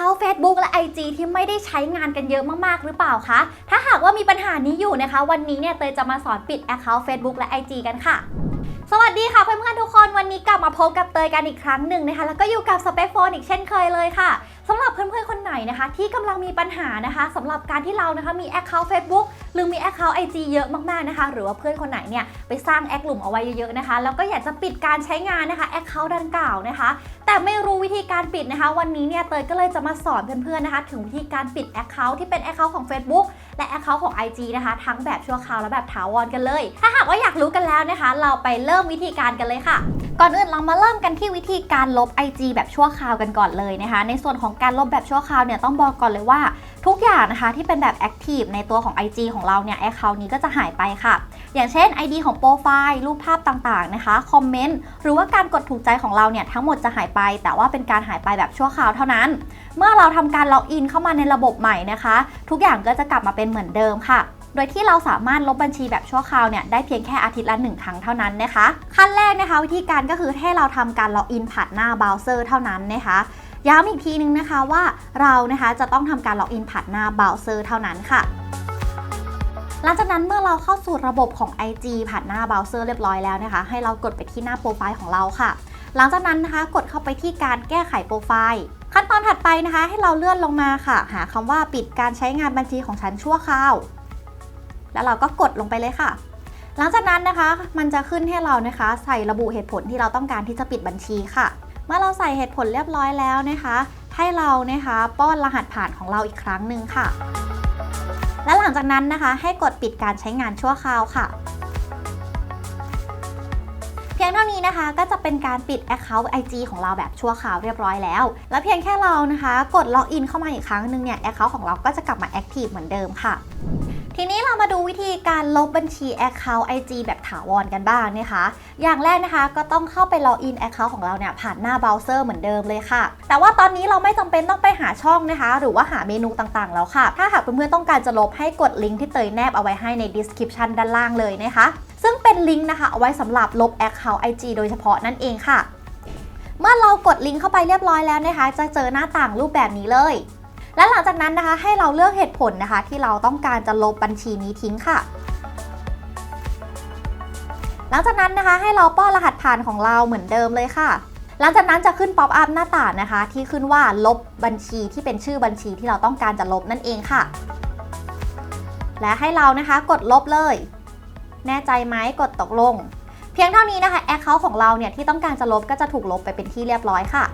เขา Facebook และ IG ที่ไม่ได้ใช้งานกันเยอะมากๆ หรือเปล่าคะ ถ้าหากว่ามีปัญหานี้อยู่นะคะ วันนี้เนี่ยเตยจะมาสอนปิด Account Facebook และ IG กันค่ะสวัสดีค่ะเพื่อนๆทุกคนวันนี้กลับมาพบกับเตยกันอีกครั้งหนึ่งนะคะ แล้วก็อยู่กับสเปซโฟนอีกเช่นเคยเลยค่ะสำหรับเพื่อนๆคนไหนนะคะ ที่กำลังมีปัญหานะคะสำหรับการที่เรานะคะมี Account Facebook หรือมี Account IG เยอะมากๆนะคะ หรือว่าเพื่อนคนไหนเนี่ยไปสร้างแอคกลุ่มเอาไว้เยอะๆนะคะแล้วก็อยากจะปิดการใช้งานนะคะ Account ดังกล่าวนะคะ แต่ไม่รู้วิ การปิดนะคะ วันนี้เนี่ยเตยก็เลยจะมาสอนเพื่อนๆนะคะ ถึงวิธีการปิด Account ที่เป็น Account ของ Facebook และ Account ของ IG นะคะ ทั้งแบบชั่วคราวและแบบถาวรกันเลย ถ้าหากว่าอยากรู้กันแล้วนะคะ เราไปเริ่มวิธีการกันเลยค่ะก่อนอื่นเรามาเริ่มกันที่วิธีการลบ IG แบบชั่วคราวกันก่อนเลยนะคะ ในส่วนของการลบแบบชั่วคราวเนี่ยต้องบอกก่อนเลยว่า ทุกอย่างนะคะที่เป็นแบบ Active ในตัวของ IG ของเราเนี่ย Account นี้ก็จะหายไปค่ะ อย่างเช่น ID ของโปรไฟล์รูปภาพต่างๆนะคะคอมเมนต์หรือว่าการกดถูกใจของเราเนี่ยทั้งหมดจะหายไป แต่ว่าเป็นการหายไปแบบชั่วคราวเท่านั้น เมื่อเราทำการล็อกอินเข้ามาในระบบใหม่นะคะ ทุกอย่างก็จะกลับมาเป็นเหมือนเดิมค่ะโดยที่เราสามารถลบบัญชีแบบชั่วคราวเนี่ยได้เพียงแค่อาทิตย์ละหนึ่งครั้งเท่านั้นนะคะ ขั้นแรกนะคะ วิธีการก็คือให้เราทำการล็อกอินผ่านหน้าเบราว์เซอร์เท่านั้นนะคะย้ำอีกทีนึงนะคะว่าเรานะคะจะต้องทำการล็อกอินผ่านหน้าเบราว์เซอร์เท่านั้นค่ะ หลังจากนั้นเมื่อเราเข้าสู่ระบบของ IG ผ่านหน้าเบราว์เซอร์เรียบร้อยแล้วนะคะ ให้เรากดไปที่หน้าโปรไฟล์ของเราค่ะ หลังจากนั้นนะคะ กดเข้าไปที่การแก้ไขโปรไฟล์ ขั้นตอนถัดไปนะคะ ให้เราเลื่อนลงมาค่ะ หาคำว่าปิดการใช้งานบัญชีของฉันชั่วคราว แล้วเราก็กดลงไปเลยค่ะ หลังจากนั้นนะคะ มันจะขึ้นให้เรานะคะ ใส่ระบุเหตุผลที่เราต้องการที่จะปิดบัญชีค่ะ เมื่อเราใส่เหตุผลเรียบร้อยแล้วนะคะ ให้เรานะคะป้อนรหัสผ่านของเราอีกครั้งหนึ่งค่ะและหลังจากนั้นนะคะ ให้กดปิดการใช้งานชั่วคราวค่ะ นี้นะคะก็จะเป็นการปิด Account IG ของเราแบบชั่วคราวเรียบร้อยแล้ว และเพียงแค่เรานะคะ กดล็อกอินเข้ามาอีกครั้งหนึ่งเนี่ย Account ของเราก็จะกลับมา Active เหมือนเดิมค่ะทีนี้เรามาดูวิธีการลบบัญชี Account IG แบบถาวรกันบ้างนะคะ อย่างแรกนะคะก็ต้องเข้าไปล็อกอิน Account ของเราเนี่ยผ่านหน้าเบราว์เซอร์เหมือนเดิมเลยค่ะ แต่ว่าตอนนี้เราไม่จำเป็นต้องไปหาช่องนะคะ หรือว่าหาเมนูต่างๆ แล้วค่ะ ถ้าหากเพื่อนๆต้องการจะลบให้กดลิงก์ที่เตยแนบเอาไว้ให้ใน description ด้านล่างเลยนะคะ ซึ่งเป็นลิงก์นะคะเอาไว้สำหรับลบ Account IG โดยเฉพาะนั่นเองค่ะ เมื่อเรากดลิงก์เข้าไปเรียบร้อยแล้วนะคะ จะเจอหน้าต่างรูปแบบนี้เลย และหลังจากนั้นนะคะ ให้เราเลือกเหตุผลนะคะ ที่เราต้องการจะลบบัญชีนี้ทิ้งค่ะหลังจากนั้นนะคะให้เราป้อนรหัสผ่านของเราเหมือนเดิมเลยค่ะ หลังจากนั้นจะขึ้นป๊อปอัพหน้าต่างนะคะ ที่ขึ้นว่าลบบัญชีที่เป็นชื่อบัญชีที่เราต้องการจะลบนั่นเองค่ะ และให้เรานะคะกดลบเลย แน่ใจไหมกดตกลง เพียงเท่านี้นะคะแอคเคาท์ของเราเนี่ยที่ต้องการจะลบก็จะถูกลบไปเป็นที่เรียบร้อยค่ะ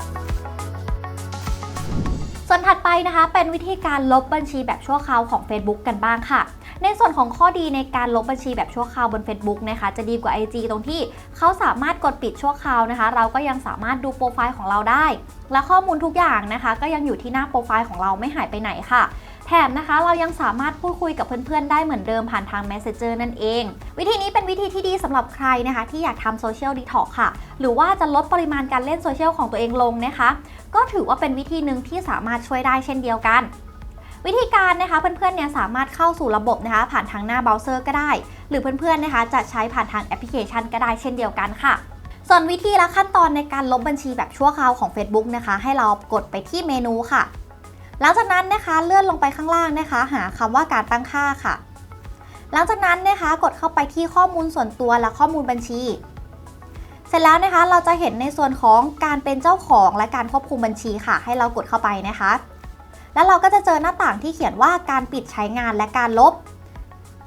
ส่วนถัดไปนะคะเป็นวิธีการลบบัญชีแบบชั่วคราวของ Facebook กันบ้างค่ะ ในส่วนของข้อดีในการลบบัญชีแบบชั่วคราวบน Facebook นะคะจะดีกว่า IG ตรงที่เขาสามารถกดปิดชั่วคราวนะคะ เราก็ยังสามารถดูโปรไฟล์ของเราได้ และข้อมูลทุกอย่างนะคะ ก็ยังอยู่ที่หน้าโปรไฟล์ของเราไม่หายไปไหนค่ะ แถมนะคะเรายังสามารถพูดคุยกับเพื่อนๆ ได้เหมือนเดิมผ่านทาง Messenger นั่นเอง วิธีนี้เป็นวิธีที่ดีสำหรับใครนะคะ ที่อยากทำโซเชียลดีท็อกค่ะ หรือว่าจะลดปริมาณการเล่นโซเชียลของตัวเองลงนะคะ ก็ถือว่าเป็นวิธีหนึ่งที่สามารถช่วยได้เช่นเดียวกัน วิธีการนะคะเพื่อนๆเนี่ยสามารถเข้าสู่ระบบนะคะ ผ่านทางหน้าเบราว์เซอร์ก็ได้ หรือเพื่อนๆนะคะจะใช้ผ่านทางแอปพลิเคชันก็ได้เช่นเดียวกันค่ะส่วนวิธีและขั้นตอนในการลบบัญชีแบบชั่วคราวของ Facebook นะคะ ให้เรากดไปที่เมนูค่ะ หลังจากนั้นนะคะเลื่อนลงไปข้างล่างนะคะ หาคำว่าการตั้งค่าค่ะ หลังจากนั้นนะคะกดเข้าไปที่ข้อมูลส่วนตัวและข้อมูลบัญชี เสร็จแล้วนะคะเราจะเห็นในส่วนของการเป็นเจ้าของและการควบคุมบัญชีค่ะ ให้เรากดเข้าไปนะคะ แล้วเราก็จะเจอหน้าต่างที่เขียนว่าการปิดใช้งานและการลบ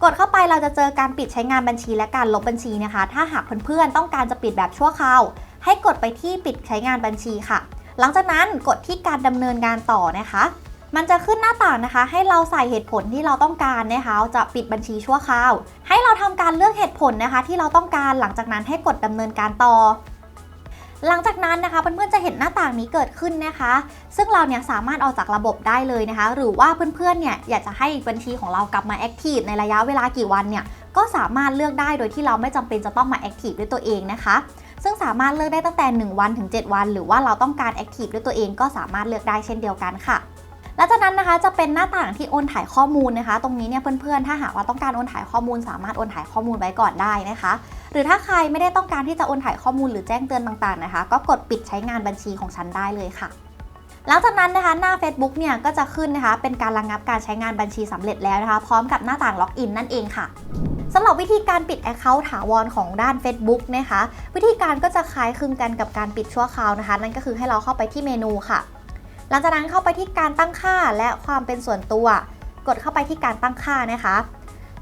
กดเข้าไปเราจะเจอการปิดใช้งานบัญชีและการลบบัญชีนะคะ ถ้าหากเพื่อนๆต้องการจะปิดแบบชั่วคราวให้กดไปที่ปิดใช้งานบัญชีค่ะ หลังจากนั้นกดที่การดำเนินงานต่อนะคะ มันจะขึ้นหน้าต่างนะคะ ให้เราใส่เหตุผลที่เราต้องการนะคะ จะปิดบัญชีชั่วคราว ให้เราทำการเลือกเหตุผลนะคะ ที่เราต้องการหลังจากนั้นให้กดดำเนินการต่อหลังจากนั้นนะคะเพื่อนๆจะเห็นหน้าต่างนี้เกิดขึ้นนะคะ ซึ่งเราเนี่ยสามารถออกจากระบบได้เลยนะคะ หรือว่าเพื่อนๆเนี่ยอยากจะให้บัญชีของเรากลับมาแอคทีฟในระยะเวลากี่วันเนี่ยก็สามารถเลือกได้โดยที่เราไม่จำเป็นจะต้องมาแอคทีฟด้วยตัวเองนะคะ ซึ่งสามารถเลือกได้ตั้งแต่ 1 วันถึง 7 วัน หรือว่าเราต้องการแอคทีฟด้วยตัวเองก็สามารถเลือกได้เช่นเดียวกันค่ะและจากนั้นนะคะจะเป็นหน้าต่างที่โอนถ่ายข้อมูลนะคะ ตรงนี้เนี่ยเพื่อนๆ ถ้าหากว่าต้องการโอนถ่ายข้อมูล สามารถโอนถ่ายข้อมูลไว้ก่อนได้นะคะ หรือถ้าใครไม่ได้ต้องการที่จะโอนถ่ายข้อมูลหรือแจ้งเตือนต่างๆนะคะ ก็กดปิดใช้งานบัญชีของฉันได้เลยค่ะ หลังจากนั้นนะคะหน้า Facebook เนี่ยก็จะขึ้นนะคะ เป็นการระงงับการใช้งานบัญชีสำเร็จแล้วนะคะ พร้อมกับหน้าต่างล็อกอินนั่นเองค่ะ สำหรับวิธีการปิด Account ถาวรของด้าน Facebook นะคะ วิธีการก็จะคล้ายคลึงกันกับการปิดชั่วคราวนะคะ นั่นก็คือให้เราเข้าไปที่เมนูค่ะ หลังจากนั้นเข้าไปที่การตั้งค่าและความเป็นส่วนตัว กดเข้าไปที่การตั้งค่านะคะ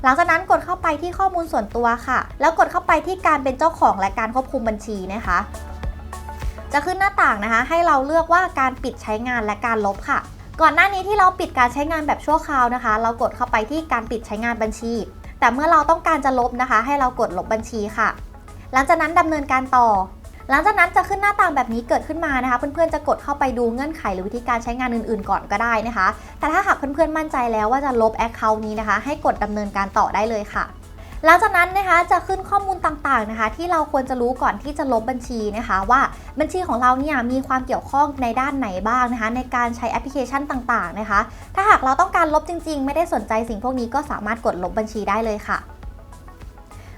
หลังจากนั้นกดเข้าไปที่ข้อมูลส่วนตัวค่ะ แล้วกดเข้าไปที่การเป็นเจ้าของและการควบคุมบัญชีนะคะ จะขึ้นหน้าต่างนะคะ ให้เราเลือกว่าการปิดใช้งานและการลบค่ะ ก่อนหน้านี้ที่เราปิดการใช้งานแบบชั่วคราวนะคะ เรากดเข้าไปที่การปิดใช้งานบัญชี แต่เมื่อเราต้องการจะลบนะคะ ให้เรากดลบบัญชีค่ะ หลังจากนั้นดำเนินการต่อ หลังจากนั้นจะขึ้นหน้าต่างแบบนี้เกิดขึ้นมานะคะ เพื่อนๆจะกดเข้าไปดูเงื่อนไขหรือวิธีการใช้งานอื่นๆ ก่อนก็ได้นะคะ แต่ถ้าหากเพื่อนๆมั่นใจแล้วว่าจะลบ Account นี้นะคะ ให้กดดำเนินการต่อได้เลยค่ะหลังจากนั้นนะคะจะขึ้นข้อมูลต่างๆนะคะ ที่เราควรจะรู้ก่อนที่จะลบบัญชีนะคะว่า บัญชีของเราเนี่ยมีความเกี่ยวข้องในด้านไหนบ้างนะคะ ในการใช้แอปพลิเคชันต่างๆนะคะ ถ้าหากเราต้องการลบจริงๆ ไม่ได้สนใจสิ่งพวกนี้ก็สามารถกดลบบัญชีได้เลยค่ะ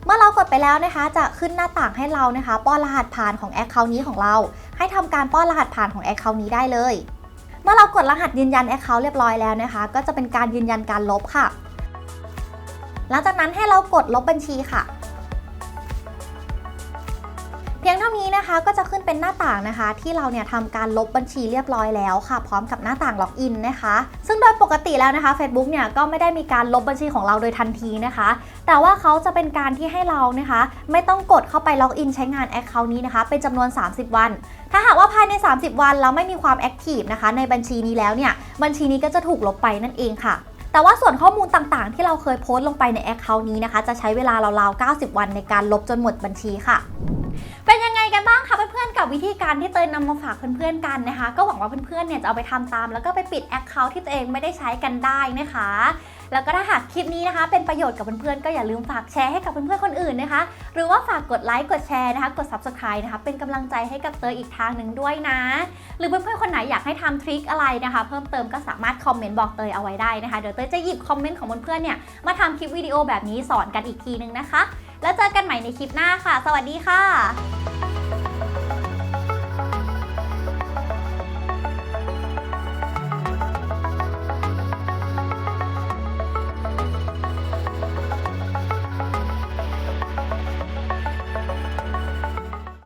เมื่อเรากดไปแล้วนะคะ จะขึ้นหน้าต่างให้เรานะคะ ป้อนรหัสผ่านของ Account นี้ของเรา ให้ทำการป้อนรหัสผ่านของ Account นี้ได้เลย เมื่อเรากดรหัสยืนยัน Account เรียบร้อยแล้วนะคะ ก็จะเป็นการยืนยันการลบค่ะ หลังจากนั้นให้เรากดลบบัญชีค่ะ พียงเท่านี้นะคะก็จะขึ้นเป็นหน้าต่างนะคะ ที่เราเนี่ยทำการลบบัญชีเรียบร้อยแล้วค่ะ พร้อมกับหน้าต่างล็อกอินนะคะ ซึ่งโดยปกติแล้วนะคะ Facebook เนี่ยก็ไม่ได้มีการลบบัญชีของเราโดยทันทีนะคะ แต่ว่าเขาจะเป็นการที่ให้เรานะคะ ไม่ต้องกดเข้าไปล็อกอินใช้งาน Account นี้นะคะ เป็นจำนวน 30 วัน ถ้าหากว่าภายใน 30 วันเราไม่มีความแอคทีฟนะคะในบัญชีนี้แล้วเนี่ยบัญชีนี้ก็จะถูกลบไปนั่นเองค่ะแต่ว่าส่วนข้อมูลต่างๆ ที่เราเคยโพสต์ลงไปใน Account นี้นะคะ จะใช้เวลาราวๆ 90 วันในการลบจนหมดบัญชีค่ะ เป็นยังไงกันบ้างคะเพื่อนๆกับวิธีการที่เตยนำมาฝากเพื่อนๆกันนะคะ ก็หวังว่าเพื่อนๆเนี่ยจะเอาไปทำตาม แล้วก็ไปปิด Account ที่ตัวเองไม่ได้ใช้กันได้นะคะแล้วก็ถ้าหากคลิปนี้นะคะ เป็นประโยชน์กับเพื่อนๆก็อย่าลืมฝากแชร์ให้กับเพื่อนๆคนอื่นนะคะ หรือว่าฝากกดไลค์กดแชร์นะคะกด Subscribe นะคะเป็นกำลังใจให้กับเตยอีกทางหนึ่งด้วยนะ หรือเพื่อนๆคนไหนอยากให้ทำทริคอะไรนะคะ เพิ่มเติมก็สามารถคอมเมนต์บอกเตยเอาไว้ได้นะคะเดี๋ยวเตยจะหยิบคอมเมนต์ของเพื่อนๆเนี่ยมาทำคลิปวิดีโอแบบนี้สอนกันอีกทีนึงนะคะ แล้วเจอกันใหม่ในคลิปหน้าค่ะ สวัสดีค่ะ